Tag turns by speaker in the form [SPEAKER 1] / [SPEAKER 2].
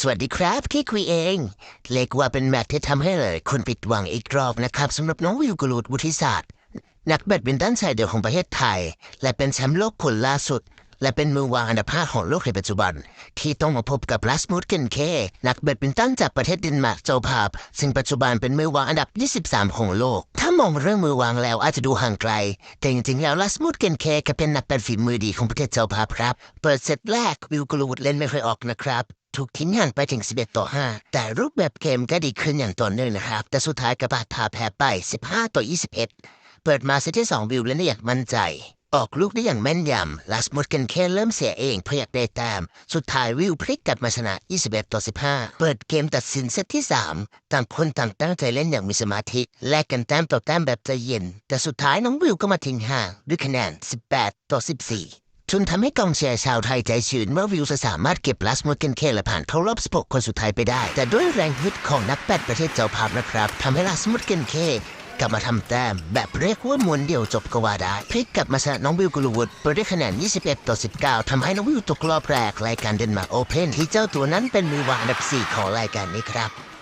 [SPEAKER 1] สวัสดีครับที่คุยเองเรียกว่าเป็นแมตช์ที่ทำให้หลายคนผิดหวังอีกรอบนะครับสำหรับน้องวิวกรูดวุฒิศาสตร์ นักแบดมินตันชายเดี่ยวของประเทศไทย และเป็นแชมป์โลกคนล่าสุด และเป็นมือวางอันดับห้าของโลกในปัจจุบัน ที่ต้องมาพบกับลัสมูดเกนเค นักแบดมินตันจากประเทศเดนมาร์กเจ้าภาพ ซึ่งปัจจุบันเป็นมือวางอันดับ 23 ของโลก ถ้ามองเรื่องมือวางแล้วอาจจะดูห่างไกล แต่จริงๆแล้วลัสมูดเกนเคก็เป็นนักแบดฝีมือดีของประเทศเจ้าภาพครับ เปิดเซตแรกวิวกรูดเล่นไม่ค่อยออกนะครับ ถูกทิ้งห่างไปถึง 11 ต่อ 5 แต่รูปแบบเกมก็ดีขึ้นอย่างต่อเนื่องนะครับ แต่สุดท้ายกระบาดทาแพ้ไป 15 ต่อ 21 เปิดมาเซตที่ 2 วิวเล่นได้อย่างมั่นใจ ออกลูกได้อย่างแม่นยำลัสมุดกันแค่เริ่มเสียเองเพื่ออยากได้แต้มสุดท้ายวิวพลิกกลับมาชนะ 21 ต่อ 15 เปิดเกมตัดสินเซตที่ 3 ต่างคนต่างตั้งใจเล่นอย่างมีสมาธิแลกกันแต้มต่อแต้มแบบใจเย็น แต่สุดท้ายน้องวิวก็มาทิ้งห่างด้วยคะแนน 18 ต่อ 14 จนทำให้กองเชียร์ชาวไทยใจชื้นเมื่อวิวจะสามารถเก็บลัสมุดกันเคและผ่านเข้ารอบ16คนสุดท้ายไปได้ แต่ด้วยแรงฮึดของนักแบดประเทศเจ้าภาพนะครับทำให้ลัสมุดกันเคกลับมาทำแต้มแบบเรียกว่ามวนเดียวจบก็ว่าได้พลิกกลับมาชนะน้องวิวกุลวุฒิไปด้วยคะแนน 21 ต่อ 19 ทำให้น้องวิวตกรอบแรกรายการเดนมาร์กโอเพนที่เจ้าตัวนั้นเป็นมือวางอันดับ 4 ของรายการนี้ครับ